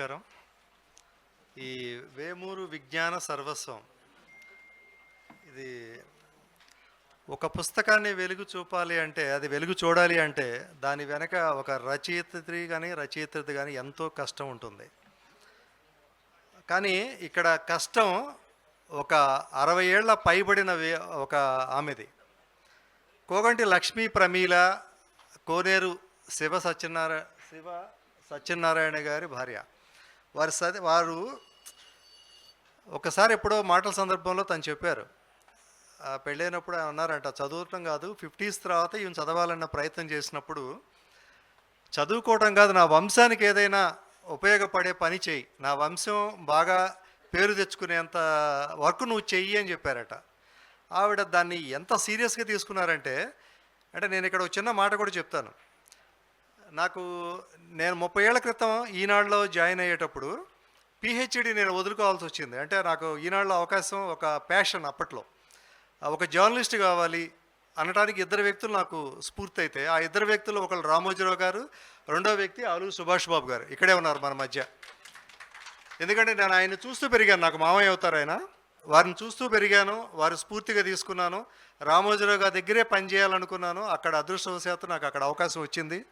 నమస్కారం. ఈ వేమూరు విజ్ఞాన సర్వస్వం ఇది ఒక పుస్తకాన్ని వెలుగు చూపాలి అంటే అది వెలుగు చూడాలి అంటే దాని వెనక ఒక రచయిత్రి కానీ రచయిత్రి కానీ ఎంతో కష్టం ఉంటుంది. కానీ ఇక్కడ కష్టం ఒక అరవై ఏళ్ళ పైబడిన వే- ఒక ఆమెది. కోగంటి లక్ష్మీ ప్రమీల కోనేరు శివ సత్యనారాయణ శివ సత్యనారాయణ గారి భార్య. వారి సది వారు ఒకసారి ఎప్పుడో మాటల సందర్భంలో తను చెప్పారు. పెళ్ళైనప్పుడు ఆయన అన్నారంట చదవటం కాదు ఫిఫ్టీస్ తర్వాత ఈయన చదవాలన్న ప్రయత్నం చేసినప్పుడు చదువుకోవటం కాదు నా వంశానికి ఏదైనా ఉపయోగపడే పని చేయి. నా వంశం బాగా పేరు తెచ్చుకునేంత వర్క్ నువ్వు చెయ్యి అని చెప్పారట. ఆవిడ దాన్ని ఎంత సీరియస్గా తీసుకున్నారంటే అంటే నేను ఇక్కడ ఒక చిన్న మాట కూడా చెప్తాను. నాకు నేను ముప్పై ఏళ్ళ క్రితం ఈనాడులో జాయిన్ అయ్యేటప్పుడు పిహెచ్డి నేను వదులుకోవాల్సి వచ్చింది. అంటే నాకు ఈనాడులో అవకాశం ఒక ప్యాషన్ అప్పట్లో. ఒక జర్నలిస్ట్ కావాలి అనడానికి ఇద్దరు వ్యక్తులు నాకు స్ఫూర్తి అయితే ఆ ఇద్దరు వ్యక్తులు ఒకళ్ళు రామోజీరావు గారు రెండో వ్యక్తి ఆలు సుభాష్ బాబు గారు. ఇక్కడే ఉన్నారు మన మధ్య. ఎందుకంటే నేను ఆయన చూస్తూ పెరిగాను. నాకు మామయ్య అవుతారు ఆయన. వారిని చూస్తూ పెరిగాను. వారు స్ఫూర్తిగా తీసుకున్నాను. రామోజీరావు గారి దగ్గరే పనిచేయాలనుకున్నాను. అక్కడ అదృష్టవశాత్తు నాకు అక్కడ అవకాశం వచ్చింది.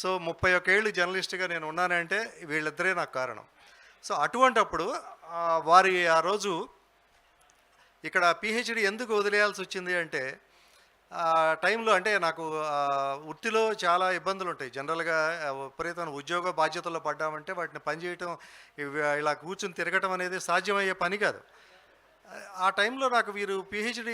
సో ముప్పై ఒక్క ఏళ్ళు జర్నలిస్ట్గా నేను ఉన్నానంటే వీళ్ళిద్దరే నాకు కారణం. సో అటువంటప్పుడు వారి ఆ రోజు ఇక్కడ పిహెచ్డి ఎందుకు వదిలేయాల్సి వచ్చింది అంటే ఆ టైంలో అంటే నాకు వృత్తిలో చాలా ఇబ్బందులు ఉంటాయి జనరల్గా విపరీతమైన ఉద్యోగ బాధ్యతల్లో పడ్డామంటే వాటిని పనిచేయటం ఇవి ఇలా కూర్చుని తిరగటం అనేది సాధ్యమయ్యే పని కాదు. ఆ టైంలో నాకు వీరు పిహెచ్డి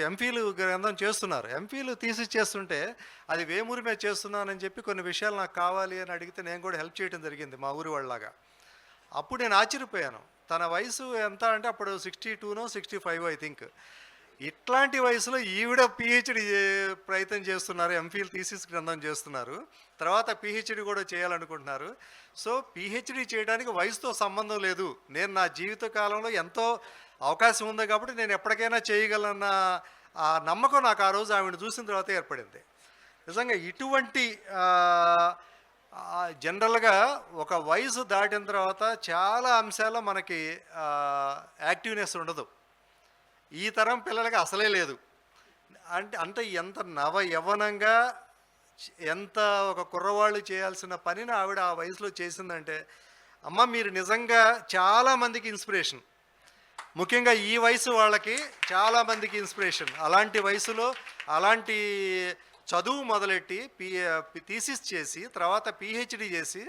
ఎంఫీలు గ్రంథం చేస్తున్నారు. ఎంఫీలు తీసి చేస్తుంటే అది వేమూరి మీద చేస్తున్నానని చెప్పి కొన్ని విషయాలు నాకు కావాలి అని అడిగితే నేను కూడా హెల్ప్ చేయడం జరిగింది మా ఊరి వాళ్ళలాగా. అప్పుడు నేను ఆశ్చర్యపోయాను. తన వయసు ఎంత అంటే అప్పుడు sixty two no sixty five I think ఇట్లాంటి వయసులో ఈవిడ పిహెచ్డి ప్రయత్నం చేస్తున్నారు. ఎంఫీల్ థీసిస్ గ్రంథం చేస్తున్నారు. తర్వాత పిహెచ్డి కూడా చేయాలనుకుంటున్నారు. సో పిహెచ్డి చేయడానికి వయసుతో సంబంధం లేదు. నేను నా జీవిత కాలంలో ఎంతో అవకాశం ఉంది కాబట్టి నేను ఎప్పటికైనా చేయగలన్న ఆ నమ్మకం నాకు ఆ రోజు ఆవిడ చూసిన తర్వాత ఏర్పడింది. నిజంగా ఇటువంటి జనరల్గా ఒక వయసు దాటిన తర్వాత చాలా అంశాల్లో మనకి యాక్టివ్నెస్ ఉండదు. ఈ తరం పిల్లలకి అసలే లేదు. అంటే అంటే ఎంత నవ యవ్వనంగా ఎంత ఒక కుర్రవాళ్ళు చేయాల్సిన పనిని ఆవిడ ఆ వయసులో చేసిందంటే అమ్మ మీరు నిజంగా చాలా మందికి ఇన్స్పిరేషన్. ముఖ్యంగా ఈ వయసు వాళ్ళకి చాలా మందికి ఇన్స్పిరేషన్ అలాంటి వయసులో అలాంటి చదువు మొదలెట్టి పి థీసిస్ చేసి తర్వాత పిహెచ్డి చేసి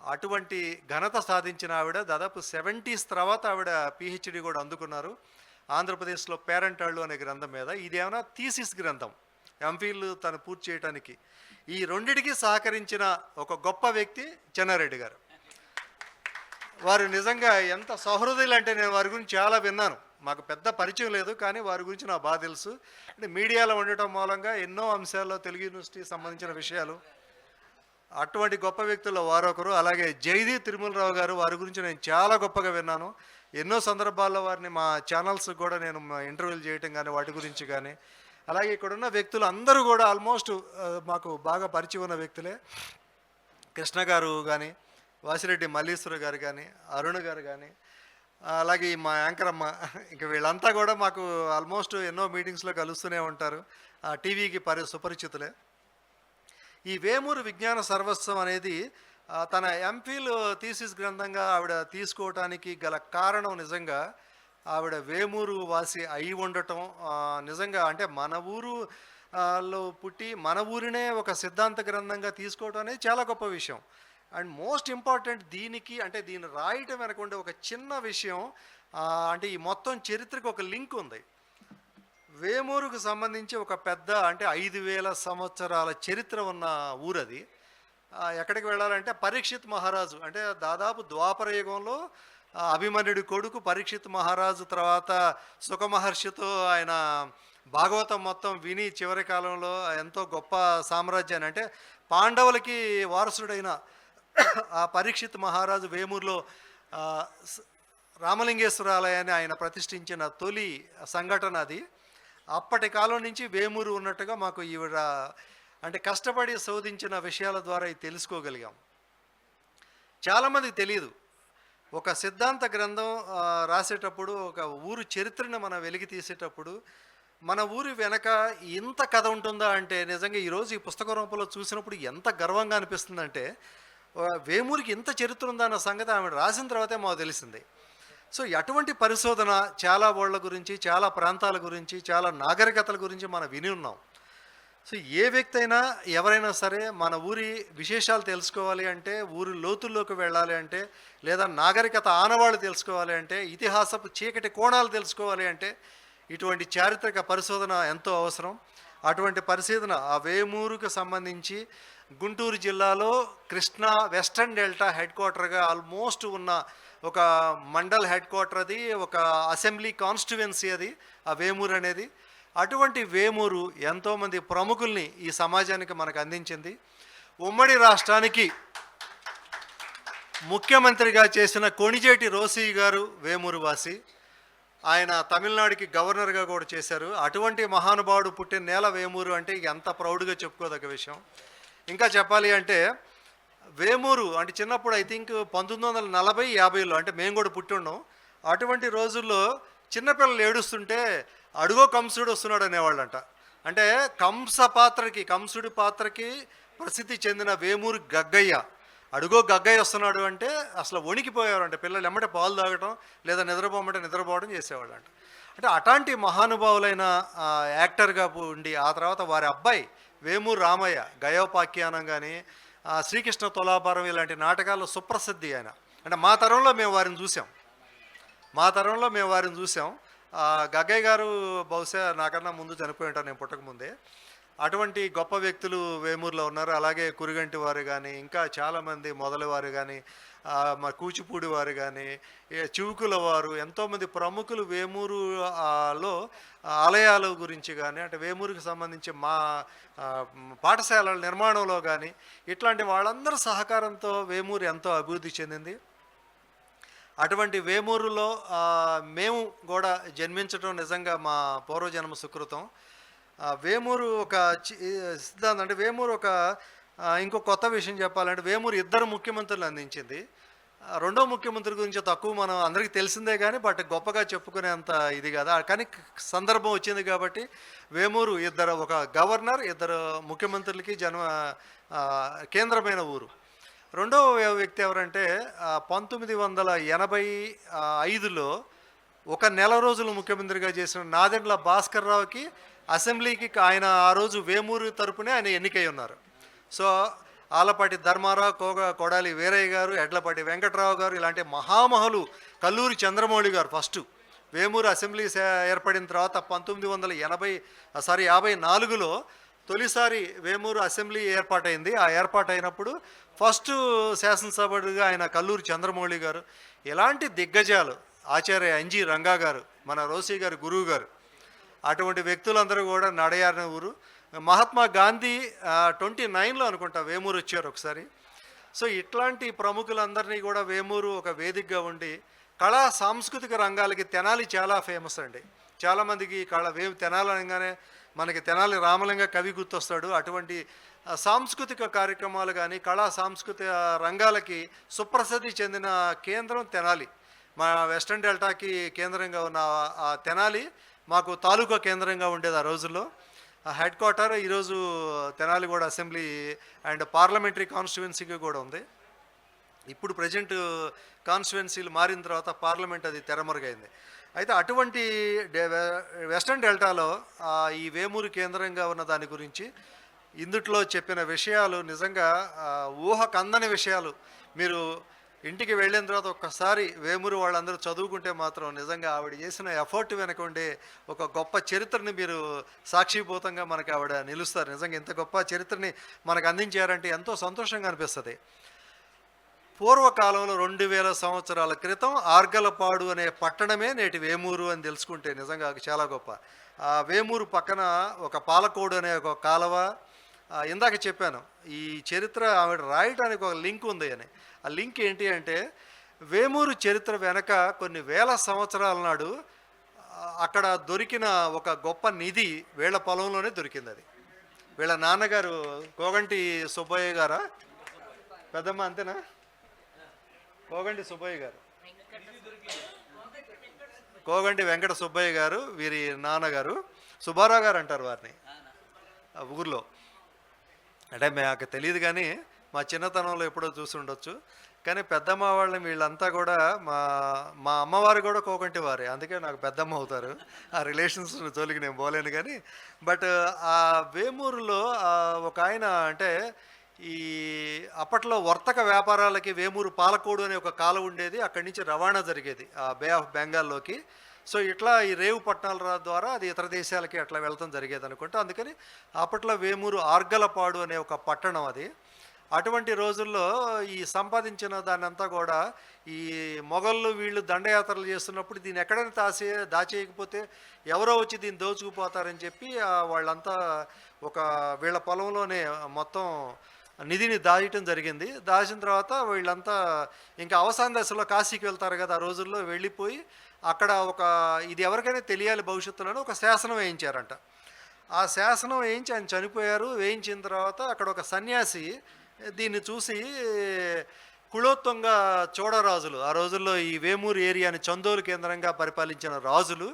అటువంటి ఘనత సాధించిన ఆవిడ దాదాపు సెవెంటీస్ తర్వాత ఆవిడ పిహెచ్డి కూడా అందుకున్నారు. ఆంధ్రప్రదేశ్లో పేరెంటాళ్ళు అనే గ్రంథం మీద. ఇదేమైనా థీసిస్ గ్రంథం? ఎంఫీల్ తను పూర్తి చేయడానికి ఈ రెండిటికి సహకరించిన ఒక గొప్ప వ్యక్తి చెన్నారెడ్డి గారు. వారు నిజంగా ఎంత సహృదయులు అంటే నేను వారి గురించి చాలా విన్నాను. మాకు పెద్ద పరిచయం లేదు కానీ వారి గురించి నా బాగా తెలుసు. అంటే మీడియాలో ఉండటం మూలంగా ఎన్నో అంశాల్లో తెలుగు యూనివర్సిటీకి సంబంధించిన విషయాలు. అటువంటి గొప్ప వ్యక్తుల్లో వారొకరు అలాగే జైదీ తిరుమలరావు గారు వారి గురించి నేను చాలా గొప్పగా విన్నాను. ఎన్నో సందర్భాల్లో వారిని మా ఛానల్స్ కూడా నేను ఇంటర్వ్యూలు చేయటం కానీ వాటి గురించి కానీ అలాగే ఇక్కడున్న వ్యక్తులు అందరూ కూడా ఆల్మోస్ట్ మాకు బాగా పరిచయం ఉన్న వ్యక్తులే. కృష్ణ గారు కానీ వాసిరెడ్డి మల్లీశ్వర గారు కానీ అరుణ్ గారు కానీ అలాగే ఈ మా యాంకర్ అమ్మ ఇంక వీళ్ళంతా కూడా మాకు ఆల్మోస్ట్ ఎన్నో మీటింగ్స్లో కలుస్తూనే ఉంటారు. ఆ టీవీకి పరి సుపరిచితులే. ఈ వేమూరు విజ్ఞాన సర్వస్వం అనేది తన ఎంఫిల్ థీసిస్ గ్రంథంగా ఆవిడ తీసుకోవటానికి గల కారణం నిజంగా ఆవిడ వేమూరు వాసి అయి ఉండటం నిజంగా అంటే మన ఊరు లో పుట్టి మన ఊరినే ఒక సిద్ధాంత గ్రంథంగా తీసుకోవటం అనేది చాలా గొప్ప విషయం. అండ్ మోస్ట్ ఇంపార్టెంట్ దీనికి అంటే దీన్ని రాయటం వెనకుండే ఒక చిన్న విషయం అంటే ఈ మొత్తం చరిత్రకు ఒక లింక్ ఉంది. వేమూరుకు సంబంధించి ఒక పెద్ద అంటే ఐదు వేల సంవత్సరాల చరిత్ర ఉన్న ఊరది. ఎక్కడికి వెళ్ళాలంటే పరీక్షిత్ మహారాజు అంటే దాదాపు ద్వాపర యుగంలో అభిమన్యుడి కొడుకు పరీక్షిత్ మహారాజు తర్వాత సుఖమహర్షితో ఆయన భాగవతం మొత్తం విని చివరి కాలంలో ఎంతో గొప్ప సామ్రాజ్యాన్ని అంటే పాండవులకి వారసుడైన ఆ పరీక్షిత్ మహారాజు వేమూరులో రామలింగేశ్వర ఆలయాన్ని ఆయన ప్రతిష్ఠించిన తొలి సంఘటన అది. అప్పటి కాలం నుంచి వేమూరు ఉన్నట్టుగా మాకు ఈవిడ అంటే కష్టపడి శోధించిన విషయాల ద్వారా ఇది తెలుసుకోగలిగాం. చాలామందికి తెలియదు ఒక సిద్ధాంత గ్రంథం రాసేటప్పుడు ఒక ఊరు చరిత్రను మనం వెలికి తీసేటప్పుడు మన ఊరి వెనక ఇంత కథ ఉంటుందా అంటే నిజంగా ఈరోజు ఈ పుస్తక రూపంలో చూసినప్పుడు ఎంత గర్వంగా అనిపిస్తుందంటే వేమూరికి ఇంత చరిత్ర ఉందన్న సంగతి ఆమె రాసిన తర్వాతే మాకు తెలిసింది. సో అటువంటి పరిశోధన చాలా వాళ్ళ గురించి చాలా ప్రాంతాల గురించి చాలా నాగరికతల గురించి మనం విని ఉన్నాం. సో ఏ వ్యక్తి అయినా ఎవరైనా సరే మన ఊరి విశేషాలు తెలుసుకోవాలి అంటే ఊరి లోతుల్లోకి వెళ్ళాలి అంటే లేదా నాగరికత ఆనవాళ్ళు తెలుసుకోవాలి అంటే ఇతిహాసపు చీకటి కోణాలు తెలుసుకోవాలి అంటే ఇటువంటి చారిత్రక పరిశోధన ఎంతో అవసరం. అటువంటి పరిశీలన ఆ వేమూరుకు సంబంధించి గుంటూరు జిల్లాలో కృష్ణా వెస్టర్న్ డెల్టా హెడ్ క్వార్టర్గా ఆల్మోస్ట్ ఉన్న ఒక మండల్ హెడ్ క్వార్టర్ అది ఒక అసెంబ్లీ కాన్స్టిట్యువెన్సీ అది ఆ వేమూరు అనేది. అటువంటి వేమూరు ఎంతోమంది ప్రముఖుల్ని ఈ సమాజానికి మనకు అందించింది. ఉమ్మడి రాష్ట్రానికి ముఖ్యమంత్రిగా చేసిన కొణిజేటి రోసి గారు వేమూరు వాసి. ఆయన తమిళనాడుకి గవర్నర్గా కూడా చేశారు. అటువంటి మహానుభావుడు పుట్టిన నేల వేమూరు అంటే ఎంత ప్రౌడ్గా చెప్పుకోదగ్గ విషయం. ఇంకా చెప్పాలి అంటే వేమూరు అంటే చిన్నప్పుడు ఐ థింక్ పంతొమ్మిది వందల నలభై యాభైలో అంటే మేము కూడా పుట్టి ఉన్నాం అటువంటి రోజుల్లో చిన్నపిల్లలు ఏడుస్తుంటే అడుగో కంసుడు వస్తున్నాడు అనేవాళ్ళంట. అంటే కంస పాత్రకి కంసుడి పాత్రకి ప్రసిద్ధి చెందిన వేమూరు గగ్గయ్య. అడుగో గగ్గయ్య వస్తున్నాడు అంటే అసలు వణికిపోయేవారంట. పిల్లలు ఎమ్మటే పాలు తాగటం లేదా నిద్రపోమంటే నిద్రపోవడం చేసేవాళ్ళంట. అంటే అట్లాంటి మహానుభావులైన యాక్టర్గా ఉండి ఆ తర్వాత వారి అబ్బాయి వేమూరు రామయ్య గయోపాఖ్యానం కానీ శ్రీకృష్ణ తులాభారం ఇలాంటి నాటకాల్లో సుప్రసిద్ధి ఆయన. అంటే మా తరంలో మేము వారిని చూసాం. మా తరంలో మేము వారిని చూసాం. గగ్గయ్య గారు బహుశా నాకన్నా ముందు చనిపోయి ఉంటారు నేను పుట్టకముందే. అటువంటి గొప్ప వ్యక్తులు వేమూరులో ఉన్నారు. అలాగే కురిగంటి వారు కానీ ఇంకా చాలామంది మొదలవారు కానీ మా కూచిపూడి వారు కానీ చివుకుల వారు ఎంతోమంది ప్రముఖులు వేమూరులో ఆలయాల గురించి కానీ అంటే వేమూరుకి సంబంధించి మా పాఠశాలల నిర్మాణంలో కానీ ఇట్లాంటి వాళ్ళందరి సహకారంతో వేమూరు ఎంతో అభివృద్ధి చెందింది. అటువంటి వేమూరులో మేము కూడా జన్మించడం నిజంగా మా పూర్వజన్మ సుకృతం. వేమూరు ఒక చి- సిద్ధాంతం అంటే వేమూరు ఒక ఇంకో కొత్త విషయం చెప్పాలంటే వేమూరు ఇద్దరు ముఖ్యమంత్రులు అందించింది. రెండో ముఖ్యమంత్రి గురించి తక్కువ మనం అందరికీ తెలిసిందే కానీ బట్ గొప్పగా చెప్పుకునేంత ఇది కదా. కానీ సందర్భం వచ్చింది కాబట్టి వేమూరు ఇద్దరు ఒక గవర్నర్ ఇద్దరు ముఖ్యమంత్రులకి జన్మ కేంద్రమైన ఊరు. రెండవ వ్యక్తి ఎవరంటే పంతొమ్మిది వందల ఎనభై ఐదులో ఒక నెల రోజులు ముఖ్యమంత్రిగా చేసిన నాదెండ్ల భాస్కర్ రావుకి అసెంబ్లీకి ఆయన ఆ రోజు వేమూరు తరపునే ఆయన ఎన్నికై ఉన్నారు. సో ఆలపాటి ధర్మారావు కోగ కొడాలి వీరయ్య గారు ఎడ్లపాటి వెంకట్రావు గారు ఇలాంటి మహామహులు కల్లూరి చంద్రమౌళి గారు ఫస్ట్. వేమూరు అసెంబ్లీ ఏర్పడిన తర్వాత పంతొమ్మిది వందల ఎనభై సారీ యాభై నాలుగులో తొలిసారి వేమూరు అసెంబ్లీ ఏర్పాటైంది. ఆ ఏర్పాటైనప్పుడు ఫస్ట్ శాసనసభ్యుడిగా ఆయన కల్లూరి చంద్రమౌళి గారు. ఎలాంటి దిగ్గజాలు ఆచార్య ఎన్జి రంగా గారు మన రోసి గారు గురువు గారు అటువంటి వ్యక్తులందరూ కూడా నడయారిన ఊరు. మహాత్మా గాంధీ ట్వంటీ నైన్లో అనుకుంటా వేమూరు వచ్చారు ఒకసారి. సో ఇట్లాంటి ప్రముఖులందరినీ కూడా వేమూరు ఒక వేదికగా ఉండి కళా సాంస్కృతిక రంగాలకి తెనాలి చాలా ఫేమస్ అండి. చాలామందికి కళ వే తెనాలి అనగానే మనకి తెనాలి రామలింగ కవి గుర్తొస్తాడు. అటువంటి సాంస్కృతిక కార్యక్రమాలు కానీ కళా సాంస్కృతిక రంగాలకి సుప్రసిద్ధి చెందిన కేంద్రం తెనాలి. మా వెస్టర్న్ డెల్టాకి కేంద్రంగా ఉన్న ఆ తెనాలి. మాకు తాలూకా కేంద్రంగా ఉండేది ఆ రోజుల్లో. ఆ హెడ్ క్వార్టర్ ఈరోజు తెనాలిగూడ అసెంబ్లీ అండ్ పార్లమెంటరీ కాన్స్టిట్యువెన్సీకి కూడా ఉంది. ఇప్పుడు ప్రజెంట్ కాన్స్టిట్యువెన్సీలు మారిన తర్వాత పార్లమెంట్ అది తెరమరుగైంది. అయితే అటువంటి డె- వెస్టర్న్ డెల్టాలో ఈ వేమూరు కేంద్రంగా ఉన్న దాని గురించి ఇందుట్లో చెప్పిన విషయాలు నిజంగా ఊహకందని విషయాలు మీరు ఇంటికి వెళ్ళిన తర్వాత ఒక్కసారి వేమూరు వాళ్ళందరూ చదువుకుంటే మాత్రం నిజంగా ఆవిడ చేసిన ఎఫర్ట్ వెనక ఒక గొప్ప చరిత్రని మీరు సాక్షిభూతంగా మనకి ఆవిడ నిలుస్తారు. నిజంగా ఇంత గొప్ప చరిత్రని మనకు అందించారంటే ఎంతో సంతోషంగా అనిపిస్తుంది. పూర్వకాలంలో రెండు వేల సంవత్సరాల క్రితం ఆర్గలపాడు అనే పట్టణమే నేటి వేమూరు అని తెలుసుకుంటే నిజంగా చాలా గొప్ప. ఆ వేమూరు పక్కన ఒక పాలకోడు అనే ఒక కాలవ ఇందాక చెప్పాను ఈ చరిత్ర ఆవిడ రాయటానికి ఒక లింక్ ఉంది అని. ఆ లింక్ ఏంటి అంటే వేమూరు చరిత్ర వెనక కొన్ని వేల సంవత్సరాల నాడు అక్కడ దొరికిన ఒక గొప్ప నిధి వీళ్ళ పొలంలోనే దొరికింది అది వీళ్ళ నాన్నగారు కోగంటి సుబ్బయ్య గారా? పెద్దమ్మ అంతేనా? కోగంటి సుబ్బయ్య గారు. కోగంటి వెంకట సుబ్బయ్య గారు వీరి నాన్నగారు. సుబ్బారావు గారు అంటారు వారిని ఆ ఊర్లో. అంటే మాకు తెలియదు కానీ మా చిన్నతనంలో ఎప్పుడో చూసి ఉండొచ్చు. కానీ పెద్దమ్మ వాళ్ళని వీళ్ళంతా కూడా మా మా అమ్మవారు కూడా కోకంటి వారే. అందుకే నాకు పెద్దమ్మ అవుతారు. ఆ రిలేషన్స్ జోలికి నేను పోలేను కానీ. బట్ ఆ వేమూరులో ఒక ఆయన అంటే ఈ అప్పట్లో వర్తక వ్యాపారాలకి వేమూరు పాలకోడు అనే ఒక కాలం ఉండేది. అక్కడి నుంచి రవాణా జరిగేది. ఆ బే ఆఫ్ బెంగాల్లోకి. సో ఇట్లా ఈ రేవు పట్టణాల ద్వారా అది ఇతర దేశాలకి అట్లా వెళ్తాం జరిగేది అనుకుంటా. అందుకని అప్పట్లో వేమూరు ఆర్గలపాడు అనే ఒక పట్టణం అది. అటువంటి రోజుల్లో ఈ సంపాదించిన దాన్నంతా కూడా ఈ మొఘళ్ళు వీళ్ళు దండయాత్రలు చేస్తున్నప్పుడు దీన్ని ఎక్కడైనా దాచే దాచేయకపోతే ఎవరో వచ్చి దీన్ని దోచుకుపోతారని చెప్పి వాళ్ళంతా ఒక వీళ్ళ పొలంలోనే మొత్తం నిధిని దాచటం జరిగింది. దాచిన తర్వాత వీళ్ళంతా ఇంకా అవసాన దశలో కాశీకి వెళ్తారు కదా ఆ రోజుల్లో వెళ్ళిపోయి అక్కడ ఒక ఇది ఎవరికైనా తెలియాలి భవిష్యత్తులో ఒక శాసనం వేయించారంట. ఆ శాసనం వేయించి ఆయన చనిపోయారు. వేయించిన తర్వాత అక్కడ ఒక సన్యాసి దీన్ని చూసి కులోత్తుంగ చోడరాజులు ఆ రోజుల్లో ఈ వేమూరు ఏరియాని చందోలు కేంద్రంగా పరిపాలించిన రాజులు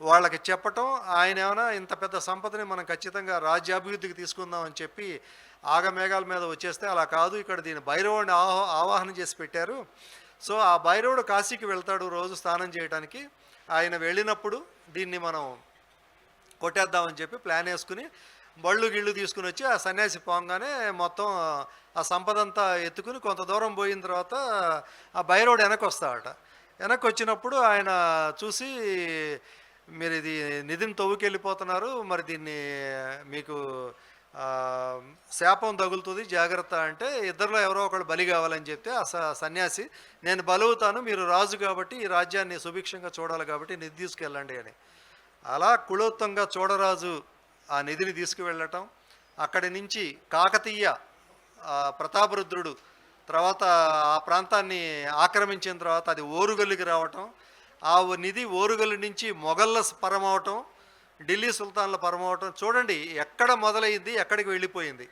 వాళ్ళకి చెప్పటం ఆయన ఏమైనా ఇంత పెద్ద సంపదని మనం ఖచ్చితంగా రాజ్యాభివృద్ధికి తీసుకుందాం అని చెప్పి ఆగమేఘాల మీద వచ్చేస్తే అలా కాదు ఇక్కడ దీని భైరవుని ఆహ్ ఆవాహన చేసి పెట్టారు. సో ఆ భైరవుడు కాశీకి వెళ్తాడు రోజు స్నానం చేయడానికి ఆయన వెళ్ళినప్పుడు దీన్ని మనం కొట్టేద్దామని చెప్పి ప్లాన్ వేసుకుని బళ్ళు గిళ్ళు తీసుకుని వచ్చి ఆ సన్యాసి పోగానే మొత్తం ఆ సంపద అంతా ఎత్తుకుని కొంత దూరం పోయిన తర్వాత ఆ బైరోడ్ వెనక్కి వస్తాడట వెనక్కి వచ్చినప్పుడు ఆయన చూసి మీరు ఇది నిధిని తవ్వుకెళ్ళిపోతున్నారు మరి దీన్ని మీకు శాపం తగులుతుంది జాగ్రత్త అంటే ఇద్దరిలో ఎవరో ఒకళ్ళు బలి కావాలని చెప్తే ఆ స- సన్యాసి నేను బలవుతాను మీరు రాజు కాబట్టి ఈ రాజ్యాన్ని సుభిక్షంగా చూడాలి కాబట్టి నిధి తీసుకెళ్ళండి అని. అలా కులోత్తంగా చూడరాజు ఆ నిధిని తీసుకువెళ్ళటం అక్కడి నుంచి కాకతీయ ప్రతాపరుద్రుడు తర్వాత ఆ ప్రాంతాన్ని ఆక్రమించిన తర్వాత అది ఓరుగల్లుకి రావటం ఆ ఓ నిధి ఓరుగల్లు నుంచి మొఘళ్ళ పరమవటం ఢిల్లీ సుల్తాన్ల పరమవటం. చూడండి ఎక్కడ మొదలైంది ఎక్కడికి వెళ్ళిపోయింది.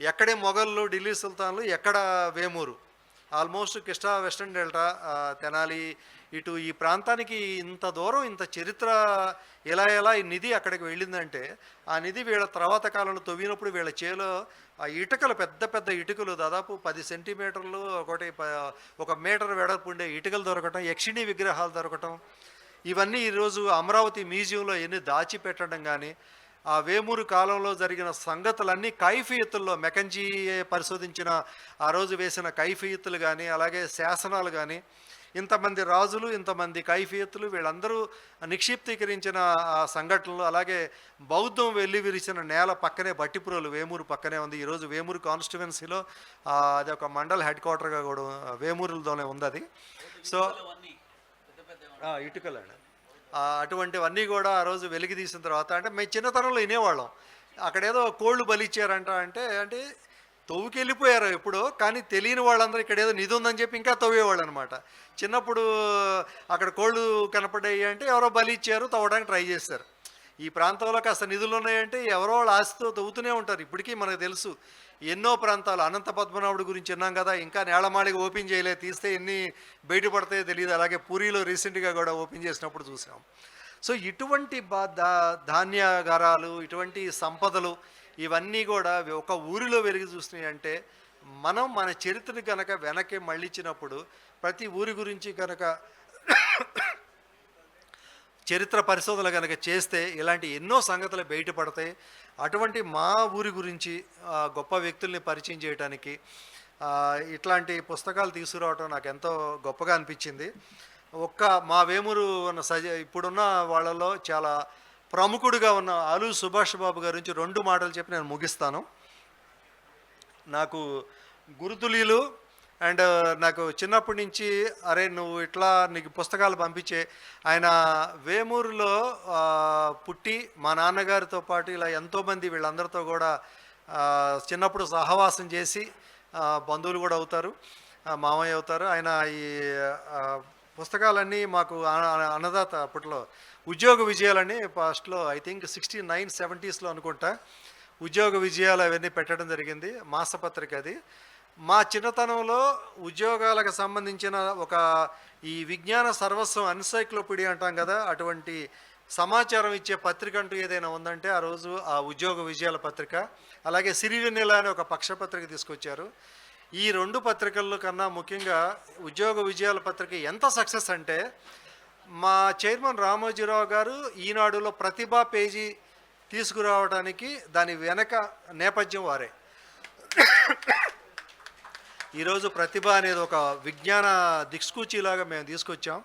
ఎక్కడే మొఘళ్ళు ఢిల్లీ సుల్తాన్లు ఎక్కడ Vemuru. Almost Krishna western delta Tenali ఇటు ఈ ప్రాంతానికి ఇంత దూరం ఇంత చరిత్ర ఎలా ఎలా ఈ నిధి అక్కడికి వెళ్ళిందంటే ఆ నిధి వీళ్ళ తర్వాత కాలంలో తవ్వినప్పుడు వీళ్ళ చేలో ఆ ఇటుకలు పెద్ద పెద్ద ఇటుకలు దాదాపు పది సెంటీమీటర్లు ఒకటి ప- ఒక మీటర్ వెడల్పు ఉండే ఇటుకలు దొరకటం యక్షిణి విగ్రహాలు దొరకటం ఇవన్నీ ఈరోజు అమరావతి మ్యూజియంలో ఎన్ని దాచిపెట్టడం కానీ ఆ వేమూరు కాలంలో జరిగిన సంగతులన్నీ కైఫియత్తుల్లో మెకంజీ పరిశోధించిన ఆ రోజు వేసిన కైఫియత్తులు కానీ అలాగే శాసనాలు కానీ ఇంతమంది రాజులు ఇంతమంది కైఫియత్తులు వీళ్ళందరూ నిక్షిప్తీకరించిన ఆ సంఘటనలు అలాగే బౌద్ధం వెళ్ళి విరిచిన నేల పక్కనే బట్టిపురోలు వేమూరు పక్కనే ఉంది. ఈరోజు వేమూరు కాన్స్టిట్యువెన్సీలో అది ఒక మండల్ హెడ్ క్వార్టర్గా కూడా వేమూరులతోనే ఉంది అది. సో ఇటుకలండి అటువంటివన్నీ కూడా ఆ రోజు వెలికి తీసిన తర్వాత అంటే మేము చిన్నతనంలో వినేవాళ్ళం. అక్కడేదో కోళ్ళు బలిచ్చారంట అంటే అంటే తవ్వుకెళ్ళిపోయారు ఎప్పుడో కానీ తెలియని వాళ్ళందరూ ఇక్కడ ఏదో నిధి ఉందని చెప్పి ఇంకా తవ్వేవాళ్ళు అనమాట చిన్నప్పుడు అక్కడ కోళ్ళు కనపడ్డాయి అంటే ఎవరో బలి ఇచ్చారు తవ్వడానికి ట్రై చేస్తారు ఈ ప్రాంతంలో కాస్త నిధులు ఉన్నాయంటే ఎవరో వాళ్ళ ఆస్తితో తవ్వుతూనే ఉంటారు. ఇప్పటికీ మనకు తెలుసు. ఎన్నో ప్రాంతాలు అనంత పద్మనాభుడు గురించి విన్నాం కదా ఇంకా నేలమాళిగా ఓపెన్ చేయలేదు. తీస్తే ఎన్ని బయటపడతాయో తెలియదు. అలాగే పూరిలో రీసెంట్గా కూడా ఓపెన్ చేసినప్పుడు చూసాం. సో ఇటువంటి బా దా ధాన్యాగారాలు ఇటువంటి సంపదలు ఇవన్నీ కూడా ఒక ఊరిలో వెలిగి చూసినాయంటే అంటే మనం మన చరిత్రను కనుక వెనక్కి మళ్ళించినప్పుడు ప్రతి ఊరి గురించి కనుక చరిత్ర పరిశోధనలు కనుక చేస్తే ఇలాంటి ఎన్నో సంగతులు బయటపడతాయి. అటువంటి మా ఊరి గురించి గొప్ప వ్యక్తుల్ని పరిచయం చేయడానికి ఇట్లాంటి పుస్తకాలు తీసుకురావటం నాకు ఎంతో గొప్పగా అనిపించింది. ఒక్క మా వేమూరు ఉన్న సజ ఇప్పుడున్న వాళ్ళలో చాలా ప్రముఖుడిగా ఉన్న ఆలు సుభాష్ బాబు గారి నుంచి రెండు మాటలు చెప్పి నేను ముగిస్తాను. నాకు గురుతులీలు అండ్ నాకు చిన్నప్పటి నుంచి అరే నువ్వు ఇట్లా నీకు పుస్తకాలు పంపించే ఆయన వేమూరులో పుట్టి మా నాన్నగారితో పాటు ఇలా ఎంతోమంది వీళ్ళందరితో కూడా చిన్నప్పుడు సహవాసం చేసి బంధువులు కూడా అవుతారు మామయ్య అవుతారు. ఆయన ఈ పుస్తకాలన్నీ మాకు అన్నదాత అప్పట్లో ఉద్యోగ విజయాలని ఫస్ట్లో ఐ థింక్ సిక్స్టీ నైన్ సెవెంటీస్లో అనుకుంటా ఉద్యోగ విజయాలు అవన్నీ పెట్టడం జరిగింది మాసపత్రిక అది. మా చిన్నతనంలో ఉద్యోగాలకు సంబంధించిన ఒక ఈ విజ్ఞాన సర్వస్వం ఎన్సైక్లోపీడియా అంటాం కదా అటువంటి సమాచారం ఇచ్చే పత్రిక అంటూ ఏదైనా ఉందంటే ఆ రోజు ఆ ఉద్యోగ విజయాల పత్రిక అలాగే సిరివెన్నెల అనే ఒక పక్షపత్రిక తీసుకొచ్చారు. ఈ రెండు పత్రికల్లో కన్నా ముఖ్యంగా ఉద్యోగ విజయాల పత్రిక ఎంత సక్సెస్ అంటే మా చైర్మన్ రామోజీరావు గారు ఈనాడులో ప్రతిభా పేజీ తీసుకురావడానికి దాని వెనక నేపథ్యం వారే. ఈరోజు ప్రతిభ అనేది ఒక విజ్ఞాన దిక్సూచిలాగా మేము తీసుకొచ్చాం.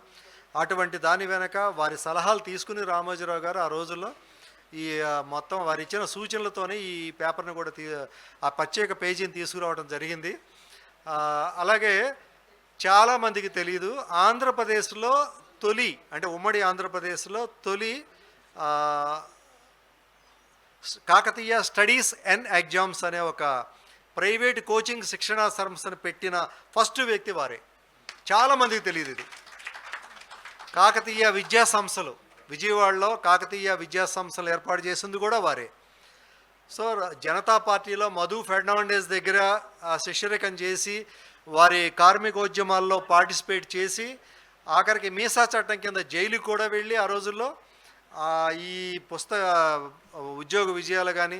అటువంటి దాని వెనక వారి సలహాలు తీసుకుని రామోజీరావు గారు ఆ రోజుల్లో ఈ మొత్తం వారు ఇచ్చిన సూచనలతోనే ఈ పేపర్ని కూడా తీ ఆ ప్రత్యేక పేజీని తీసుకురావడం జరిగింది. అలాగే చాలామందికి తెలియదు ఆంధ్రప్రదేశ్లో తొలి అంటే ఉమ్మడి ఆంధ్రప్రదేశ్లో తొలి కాకతీయ స్టడీస్ అండ్ ఎగ్జామ్స్ అనే ఒక ప్రైవేట్ కోచింగ్ శిక్షణా సంస్థను పెట్టిన ఫస్ట్ వ్యక్తి వారే. చాలామందికి తెలియదు ఇది. కాకతీయ విద్యా సంస్థలు విజయవాడలో కాకతీయ విద్యా సంస్థలు ఏర్పాటు చేసింది కూడా వారే. సో జనతా పార్టీలో మధు ఫెర్నాండెస్ దగ్గర శిష్యరికం చేసి వారి కార్మికోద్యమాల్లో పార్టిసిపేట్ చేసి ఆఖరికి మీసా చట్టం కింద జైలుకి కూడా వెళ్ళి ఆ రోజుల్లో ఈ పుస్తక ఉద్యోగ విజయాలు కానీ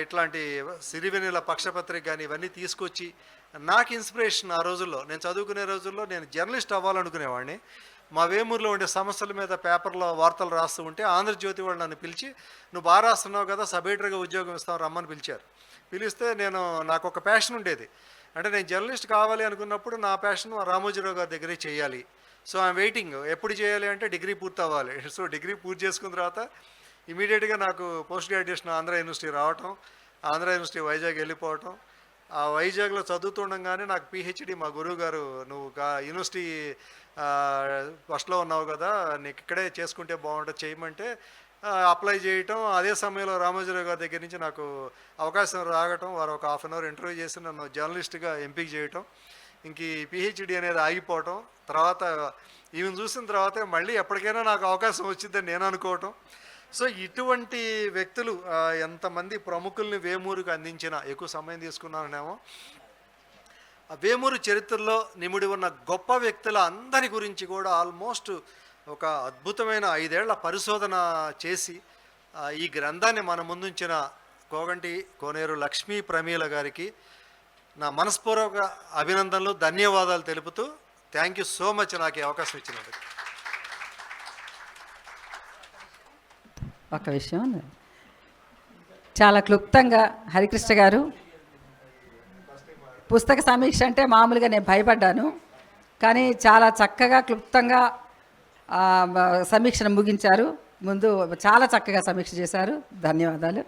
ఇట్లాంటి సిరివెన్నెల పక్షపత్రిక కానీ ఇవన్నీ తీసుకొచ్చి నాకు ఇన్స్పిరేషన్ ఆ రోజుల్లో నేను చదువుకునే రోజుల్లో నేను జర్నలిస్ట్ అవ్వాలనుకునేవాడిని. మా వేమూరులో ఉండే సమస్యల మీద పేపర్లో వార్తలు రాస్తూ ఉంటే ఆంధ్రజ్యోతి వాళ్ళు నన్ను పిలిచి నువ్వు బాగా రాస్తున్నావు కదా సబ్ ఎడిటర్గా ఉద్యోగం ఇస్తావు రమ్మని పిలిచారు. పిలిస్తే నేను నాకు ఒక ప్యాషన్ ఉండేది. అంటే నేను జర్నలిస్ట్ కావాలి అనుకున్నప్పుడు నా ప్యాషన్ రామోజీరావు గారి దగ్గరే చేయాలి. So I'm waiting. ఎప్పుడు చేయాలి అంటే డిగ్రీ పూర్తి అవ్వాలి సో డిగ్రీ పూర్తి చేసుకున్న తర్వాత ఇమీడియట్గా నాకు పోస్ట్ గ్రాడ్యుయేషన్ ఆంధ్ర యూనివర్సిటీ రావటం ఆంధ్ర యూనివర్సిటీ వైజాగ్ వెళ్ళిపోవటం. ఆ వైజాగ్లో చదువుతుండగానే నాకు పిహెచ్డి మా గురువు గారు నువ్వు యూనివర్సిటీ ఫస్ట్లో ఉన్నావు కదా నీకు ఇక్కడే చేసుకుంటే బాగుంటుంది చేయమంటే అప్లై చేయటం. అదే సమయంలో రామోజీరావు గారి దగ్గర నుంచి నాకు అవకాశం రాగటం వారు ఒక హాఫ్ అన్ అవర్ ఇంటర్వ్యూ చేసి నన్ను జర్నలిస్ట్గా ఎంపిక చేయటం. ఇంక ఈ పిహెచ్డి అనేది ఆగిపోవటం. తర్వాత ఈమెను చూసిన తర్వాత మళ్ళీ ఎప్పటికైనా నాకు అవకాశం వచ్చిందని నేను అనుకోవటం. సో ఇటువంటి వ్యక్తులు ఎంతమంది ప్రముఖుల్ని వేమూరుకు అందించిన ఎక్కువ సమయం తీసుకున్నానేమో వేమూరు చరిత్రలో నిముడి ఉన్న గొప్ప వ్యక్తుల అందరి గురించి కూడా ఆల్మోస్ట్ ఒక అద్భుతమైన ఐదేళ్ళ పరిశోధన చేసి ఈ గ్రంథాన్ని మన ముందుంచిన కోగంటి కోనేరు లక్ష్మీ ప్రమీల గారికి నా మనస్పూర్వక అభినందనలు ధన్యవాదాలు తెలుపుతూ థ్యాంక్ యూ సో మచ్ నాకు అవకాశం ఇచ్చినందుకు. ఒక విషయం చాలా క్లుప్తంగా హరికృష్ణ గారు పుస్తక సమీక్ష అంటే మామూలుగా నేను భయపడ్డాను కానీ చాలా చక్కగా క్లుప్తంగా సమీక్షను ముగించారు. ముందు చాలా చక్కగా సమీక్ష చేశారు. ధన్యవాదాలు.